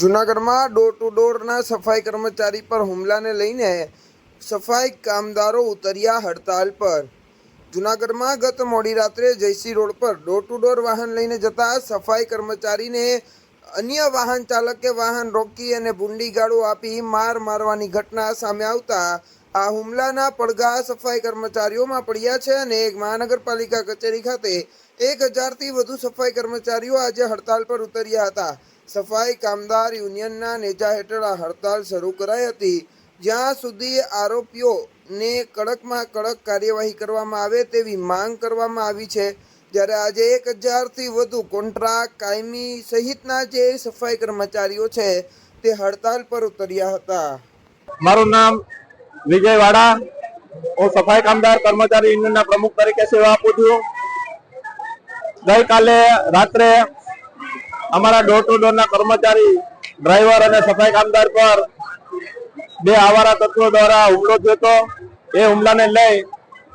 જૂનાગઢમાં door to ડોરના સફાઈ કર્મચારી પર હુમલાને લઈને સફાઈ કામદારો ઉતર્યા હડતાલ પર. જૂનાગઢમાં ગત મોડી રાત્રે જયસી રોડ પર ડોર ટુ ડોર વાહન લઈને જતા સફાઈ કર્મચારીને અન્ય વાહન ચાલકે વાહન રોકી અને ભૂંડી ગાળો આપી માર મારવાની ઘટના સામે આવતા આ હુમલાના પડઘા સફાઈ કર્મચારીઓમાં પડ્યા છે અને એક મહાનગરપાલિકા કચેરી ખાતે એક હજારથી વધુ સફાઈ કર્મચારીઓ આજે હડતાલ પર ઉતર્યા હતા. સફાઈ કામદાર યુનિયનના નેજા હેઠળ આ હડતાલ શરૂ કરાઈ હતી. જ્યાં સુધી આરોપીઓને કડકમાં કડક કાર્યવાહી કરવામાં આવે તેવી માંગ કરવામાં આવી છે. જ્યારે આજે એક હજારથી વધુ કોન્ટ્રાક્ટ કાયમી સહિતના જે સફાઈ કર્મચારીઓ છે, તે હડતાલ પર ઉતર્યા હતા. મારું નામ વિજય વાડા. હું સફાઈ કામદાર કર્મચારી યુનિયનના પ્રમુખ તરીકે સેવા આપું છું. ગઈકાલે રાત્રે અમારા ડોર ટુ ડોર ના કર્મચારી ડ્રાઈવર અને સફાઈ કામદાર પર બે આવારા તત્વો દ્વારા હુમલો થયો હતો. એ હુમલાને લઈ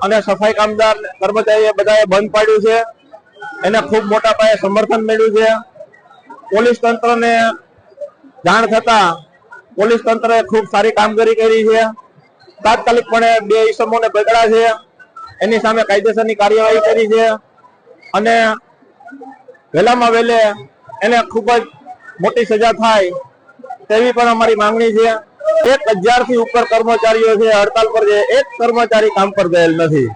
અને સફાઈ કામદાર કર્મચારીએ બધાએ બંધ પાડ્યું છે. એને ખૂબ મોટા પાયે સમર્થન મળ્યું છે. પોલીસ તંત્રને જાણ થતા પોલીસ તંત્રએ ખૂબ સારી કામગીરી કરી છે. તાત્કાલિકપણે બે ઈસમોને પકડ્યા છે. એની સામે કાયદેસરની કાર્યવાહી કરી છે. અને વહેલામાં વહેલે એને ખૂબ જ મોટી સજા થાય તેવી પણ અમારી માંગણી છે. એક હજારથી ઉપર કર્મચારીઓ છે, હડતાલ પર છે. એક કર્મચારી કામ પર ગયેલ નથી.